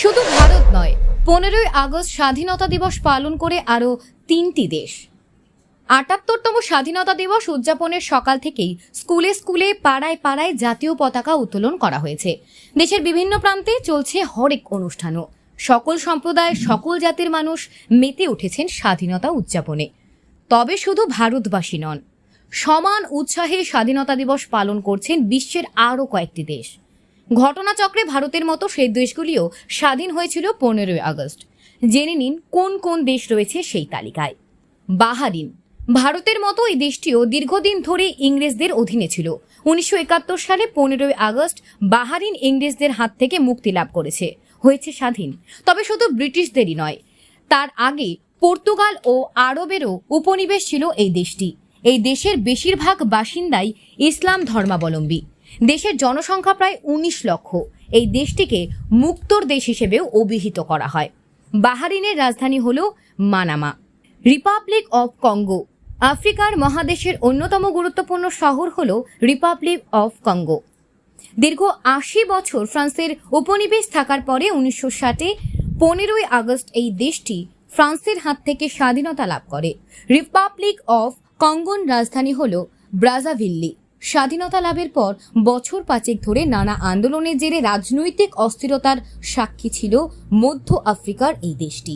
শুধু ভারত নয়, পনেরোই আগস্ট স্বাধীনতা দিবস পালন করে আরও তিনটি দেশ। আটাত্তরতম স্বাধীনতা দিবস উদযাপনের সকাল থেকেই স্কুলে স্কুলে, পাড়ায় পাড়ায় জাতীয় পতাকা উত্তোলন করা হয়েছে। দেশের বিভিন্ন প্রান্তে চলছে হরেক অনুষ্ঠানও। সকল সম্প্রদায়, সকল জাতির মানুষ মেতে উঠেছেন স্বাধীনতা উদযাপনে। তবে শুধু ভারতবাসী নন, সমান উৎসাহে স্বাধীনতা দিবস পালন করছেন বিশ্বের আরও কয়েকটি দেশ। ঘটনাচক্রে ভারতের মতো সেই দেশগুলিও স্বাধীন হয়েছিল পনেরোই আগস্ট। জেনে নিন কোন কোন দেশ রয়েছে সেই তালিকায়। বাহারিন, ভারতের মতো এই দেশটিও দীর্ঘদিন ধরে ইংরেজদের অধীনে ছিল। উনিশশো একাত্তর সালে পনেরোই আগস্ট বাহারিন ইংরেজদের হাত থেকে মুক্তি লাভ করেছে। হয়েছে স্বাধীন, তবে শুধু ব্রিটিশদেরই নয়। তার আগে পর্তুগাল ও আরবেরও উপনিবেশ ছিল এই দেশটি। এই দেশের বেশিরভাগ বাসিন্দাই ইসলাম ধর্মাবলম্বী। দেশের জনসংখ্যা প্রায় উনিশ লক্ষ। এই দেশটিকে মুক্তর দেশ হিসেবেও অভিহিত করা হয়। বাহারিনের রাজধানী হল মানামা। রিপাবলিক অফ কঙ্গো, আফ্রিকার মহাদেশের অন্যতম গুরুত্বপূর্ণ শহর হল রিপাবলিক অফ কঙ্গো। দীর্ঘ আশি বছর ফ্রান্সের উপনিবেশ থাকার পরে উনিশশো ষাটে পনেরোই আগস্ট এই দেশটি ফ্রান্সের হাত থেকে স্বাধীনতা লাভ করে। রিপাবলিক অফ কঙ্গোর রাজধানী হল ব্রাজাভিল্লি। স্বাধীনতা লাভের পর বছর পাঁচেক ধরে নানা আন্দোলনের জেরে রাজনৈতিক অস্থিরতার সাক্ষী ছিল মধ্য আফ্রিকার এই দেশটি।